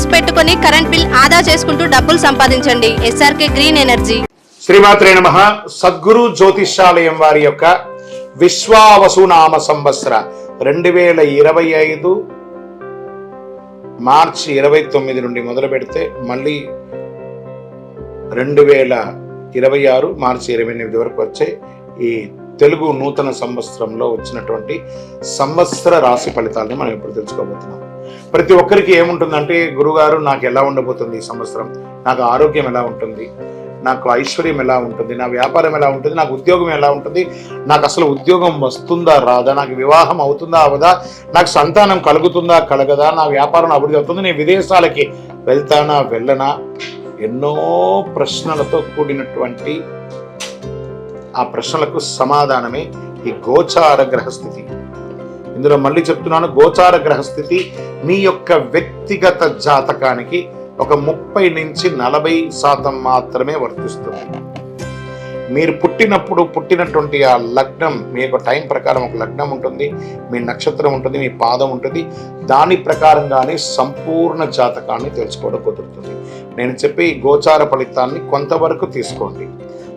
Panels పెట్టుకొని current bill ఆదా చేసుకుంటూ డబ్బులు సంపాదించండి. SRK green energy. శ్రీమాత్రే నమ. సద్గురు జ్యోతిష్యాలయం వారి యొక్క విశ్వావసునామ సంవత్సర రెండు వేల ఇరవై ఐదు మార్చి ఇరవై తొమ్మిది నుండి మొదలు పెడితే మళ్ళీ రెండు వేల ఇరవై ఆరు మార్చి ఇరవై ఎనిమిది వరకు వచ్చే ఈ తెలుగు నూతన సంవత్సరంలో వచ్చినటువంటి సంవత్సర రాశి ఫలితాలను మనం ఇప్పుడు తెలుసుకోబోతున్నాం. ప్రతి ఒక్కరికి ఏముంటుందంటే గురుగారు నాకు ఎలా ఉండబోతుంది ఈ సంవత్సరం? నాకు ఆరోగ్యం ఎలా ఉంటుంది? నాకు ఐశ్వర్యం ఎలా ఉంటుంది? నా వ్యాపారం ఎలా ఉంటుంది? నాకు ఉద్యోగం ఎలా ఉంటుంది? నాకు అసలు ఉద్యోగం వస్తుందా రాదా? నాకు వివాహం అవుతుందా అవదా? నాకు సంతానం కలుగుతుందా కలగదా? నా వ్యాపారం అభివృద్ధి అవుతుంది? నేను విదేశాలకి వెళ్తానా వెళ్ళనా? ఎన్నో ప్రశ్నలతో కూడినటువంటి ఆ ప్రశ్నలకు సమాధానమే ఈ గోచార గ్రహస్థితి. ఇందులో మళ్ళీ చెప్తున్నాను గోచార గ్రహస్థితి మీ యొక్క వ్యక్తిగత జాతకానికి ఒక ముప్పై నుంచి నలభై శాతం మాత్రమే వర్తిస్తుంది. మీరు పుట్టినప్పుడు పుట్టినటువంటి ఆ లగ్నం మీ యొక్క టైం ప్రకారం ఒక లగ్నం ఉంటుంది మీ నక్షత్రం ఉంటుంది మీ పాదం ఉంటుంది దాని ప్రకారంగానే సంపూర్ణ జాతకాన్ని తెలుసుకోవడం కుదురుతుంది. నేను చెప్పే ఈ గోచార ఫలితాన్ని కొంతవరకు తీసుకోండి.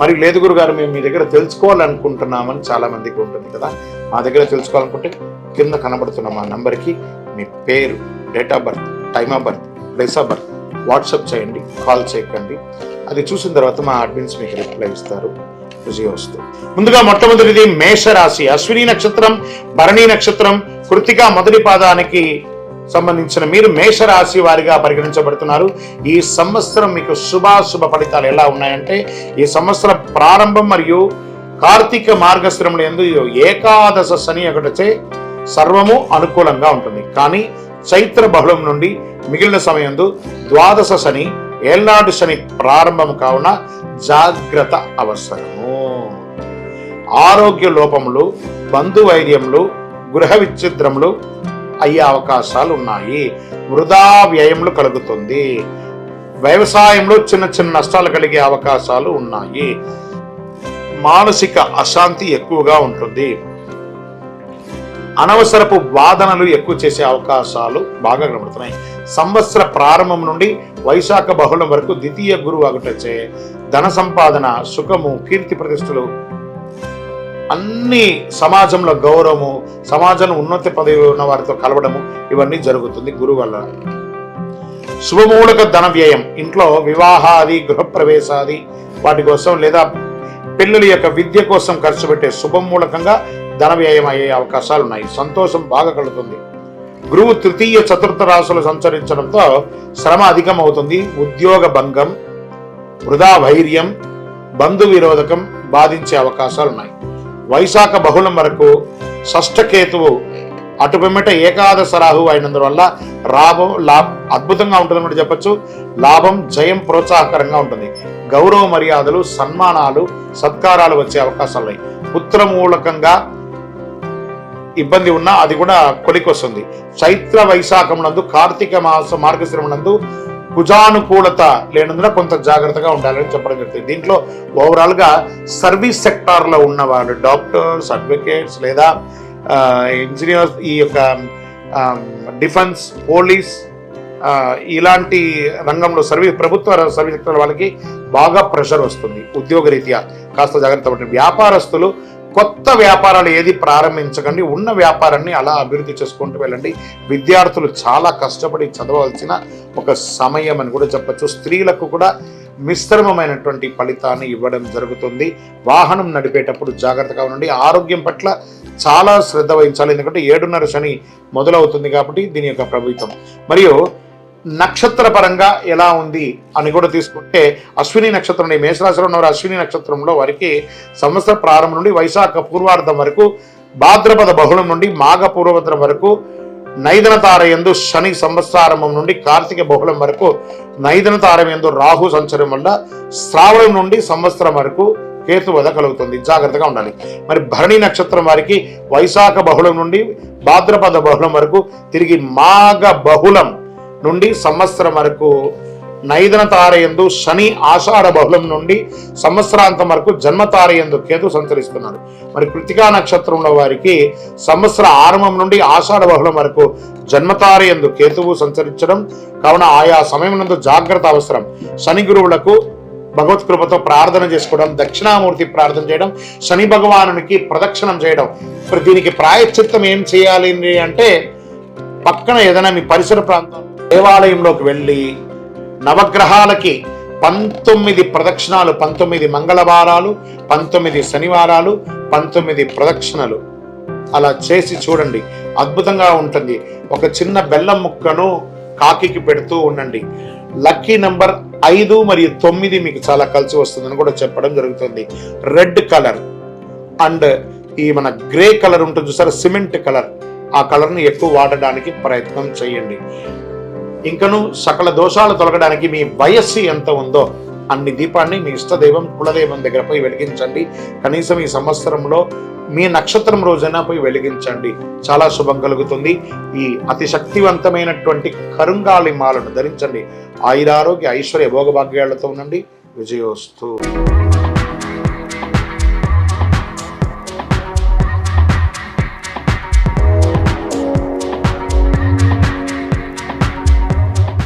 మరి లేదు గురుగారు మేము మీ దగ్గర తెలుసుకోవాలనుకుంటున్నామని చాలా మందికి ఉంటుంది కదా. మా దగ్గర తెలుసుకోవాలనుకుంటే కింద కనబడుతున్న మా నంబర్కి మీ పేరు date of birth time of birth place of birth WhatsApp చేయండి కాల్ చేయకండి. అది చూసిన తర్వాత మా అడ్మిన్స్ మీకు రిప్లై ఇస్తారు. విజయవస్తు ముందుగా మొట్టమొదటిది మేషరాశి. అశ్విని నక్షత్రం భరణి నక్షత్రం కృతిక మొదటి పాదానికి సంబంధించిన మీరు మేషరాశి వారిగా పరిగణించబడుతున్నారు. ఈ సంవత్సరం మీకు శుభాశుభ ఫలితాలు ఎలా ఉన్నాయంటే ఈ సంవత్సరం ప్రారంభం మరియు కార్తీక మార్గశ్రములు ఎందు ఏకాదశ శని ఒకటచే సర్వము అనుకూలంగా ఉంటుంది. కానీ చైత్ర బహుళం నుండి మిగిలిన సమయంలో ద్వాదశ శని ఏళ్నాడు శని ప్రారంభం కావున జాగ్రత్త అవసరము. ఆరోగ్య లోపములు బంధువైర్యములు గృహ విచ్ఛిద్రములు అయ్యే అవకాశాలు ఉన్నాయి వృధా వ్యయములు కలుగుతుంది. వ్యవసాయంలో చిన్న చిన్న నష్టాలు కలిగే అవకాశాలు ఉన్నాయి. మానసిక అశాంతి ఎక్కువగా ఉంటుంది. అనవసరపు వాదనలు ఎక్కువ చేసే అవకాశాలు బాగా కనబడుతున్నాయి. సంవత్సర ప్రారంభం నుండి వైశాఖ బహుళం వరకు ద్వితీయ గురువు అగుటచే ధన సంపాదన సుఖము కీర్తి ప్రతిష్టలు అన్ని సమాజంలో గౌరవము సమాజంలో ఉన్నత పదవి ఉన్న వారితో కలవడము ఇవన్నీ జరుగుతుంది గురువు వల్ల శుభమూలక ధన వ్యయం. ఇంట్లో వివాహాది గృహప్రవేశాది వాటి కోసం లేదా పిల్లల యొక్క విద్య కోసం ఖర్చు పెట్టే శుభమూలకంగా ధన వ్యయం అయ్యే అవకాశాలు ఉన్నాయి. సంతోషం బాగా కలుగుతుంది. గురువు తృతీయ చతుర్థ రాశులు సంచరించడంతో శ్రమ అధికమవుతుంది. ఉద్యోగ భంగం వృధా వైర్యం బంధు విరోధకం బాధించే అవకాశాలు ఉన్నాయి. వైశాఖ బహుళం వరకు షష్ఠకేతువు అటు పిమ్మట ఏకాదశ రాహు అయినందువల్ల లాభం లాభ అద్భుతంగా ఉంటుందని చెప్పొచ్చు. లాభం జయం ప్రోత్సాహకరంగా ఉంటుంది. గౌరవ మర్యాదలు సన్మానాలు సత్కారాలు వచ్చే అవకాశాలు ఉన్నాయి. పుత్రమూలకంగా ఇబ్బంది ఉన్నా అది కూడా కొలికొస్తుంది చైత్ర వైశాఖమునందు కార్తీక మాస మార్గశ్రమనందు కుజానుకూలత లేనందున కొంత జాగ్రత్తగా ఉండాలని చెప్పడం జరుగుతుంది. దీంట్లో ఓవరాల్గా సర్వీస్ సెక్టార్లో ఉన్నవాళ్ళు ఉన్న వాళ్ళు డాక్టర్స్ అడ్వకేట్స్ లేదా ఇంజనీర్స్ ఈ యొక్క డిఫెన్స్ పోలీస్ ఇలాంటి రంగంలో సర్వీస్ ప్రభుత్వ సర్వీస్ సెక్టర్ వాళ్ళకి బాగా ప్రెషర్ వస్తుంది ఉద్యోగరీత్యా. కాస్త జాగ్రత్త పడండి. వ్యాపారస్తులు కొత్త వ్యాపారాలు ఏది ప్రారంభించకండి ఉన్న వ్యాపారాన్ని అలా అభివృద్ధి చేసుకుంటూ వెళ్ళండి. విద్యార్థులు చాలా కష్టపడి చదవాల్సిన ఒక సమయం అని కూడా చెప్పచ్చు. స్త్రీలకు కూడా మిశ్రమమైనటువంటి ఫలితాన్ని ఇవ్వడం జరుగుతుంది. వాహనం నడిపేటప్పుడు జాగ్రత్తగా ఉండండి. ఆరోగ్యం పట్ల చాలా శ్రద్ధ వహించాలి. ఎందుకంటే ఏడున్నర శని మొదలవుతుంది కాబట్టి దీని యొక్క ప్రభుత్వం మరియు నక్షత్ర పరంగా ఎలా ఉంది అని కూడా తీసుకుంటే అశ్విని నక్షత్రం ఈ మేషరాశిలో ఉన్నవారు అశ్విని నక్షత్రంలో వారికి సంవత్సర ప్రారంభం నుండి వైశాఖ పూర్వార్ధం వరకు భాద్రపద బహుళం నుండి మాఘ పూర్వభద్రం వరకు నైదన ఎందు శని సంవత్సరారంభం నుండి కార్తీక బహుళం వరకు నైదన తారం ఎందు రాహు సంచరం వల్ల శ్రావణం నుండి సంవత్సరం వరకు కేతు వద కలుగుతుంది. జాగ్రత్తగా ఉండాలి. మరి భరణి నక్షత్రం వారికి వైశాఖ బహుళం నుండి భాద్రపద బహుళం వరకు తిరిగి మాఘ బహుళం నుండి సంవత్సరం వరకు నైదన తారయందు శని ఆషాఢ బహుళం నుండి సంవత్సరాంతం వరకు జన్మ తారయందు కేతు సంచరిస్తున్నాడు. మరి కృతికా నక్షత్రంలో వారికి సంవత్సర ఆరంభం నుండి ఆషాఢ బహుళం వరకు జన్మతారయందు కేతువు సంచరించడం కావున ఆయా సమయం నందు జాగ్రత్త అవసరం. శని గురువులకు భగవత్ కృపతో ప్రార్థన చేసుకోవడం దక్షిణామూర్తి ప్రార్థన చేయడం శని భగవానునికి ప్రదక్షిణం చేయడం. ఇప్పుడు దీనికి ప్రాయశ్చిత్తం ఏం చేయాలి అంటే పక్కన ఏదైనా మీ పరిసర ప్రాంతం దేవాలయంలోకి వెళ్ళి నవగ్రహాలకి పంతొమ్మిది ప్రదక్షిణాలు పంతొమ్మిది మంగళవారాలు పంతొమ్మిది శనివారాలు పంతొమ్మిది ప్రదక్షిణలు. అలా చేసి చూడండి. అద్భుతంగా ఉంటుంది. ఒక చిన్న బెల్లం ముక్కను కాకికి పెడుతూ ఉండండి. లక్కీ నంబర్ ఐదు మరియు తొమ్మిది మీకు చాలా కలిసి వస్తుందని కూడా చెప్పడం జరుగుతుంది. రెడ్ కలర్ అండ్ ఈ మన గ్రే కలర్ ఉంటుంది చూసారా? Cement colour. ఆ కలర్ని ఎక్కువ వాడడానికి ప్రయత్నం చేయండి. ఇంకను సకల దోషాలు తొలగడానికి మీ వయస్సు ఎంత ఉందో అన్ని దీపాన్ని మీ ఇష్టదైవం కులదైవం దగ్గర పోయి వెలిగించండి. కనీసం ఈ సంవత్సరంలో మీ నక్షత్రం రోజైనా పోయి వెలిగించండి. చాలా శుభం కలుగుతుంది. ఈ అతి శక్తివంతమైనటువంటి కరుంగాలి మాలను ధరించండి. ఆయురారోగ్య ఐశ్వర్య భోగభాగ్యాలతో ఉండండి. విజయోస్తు.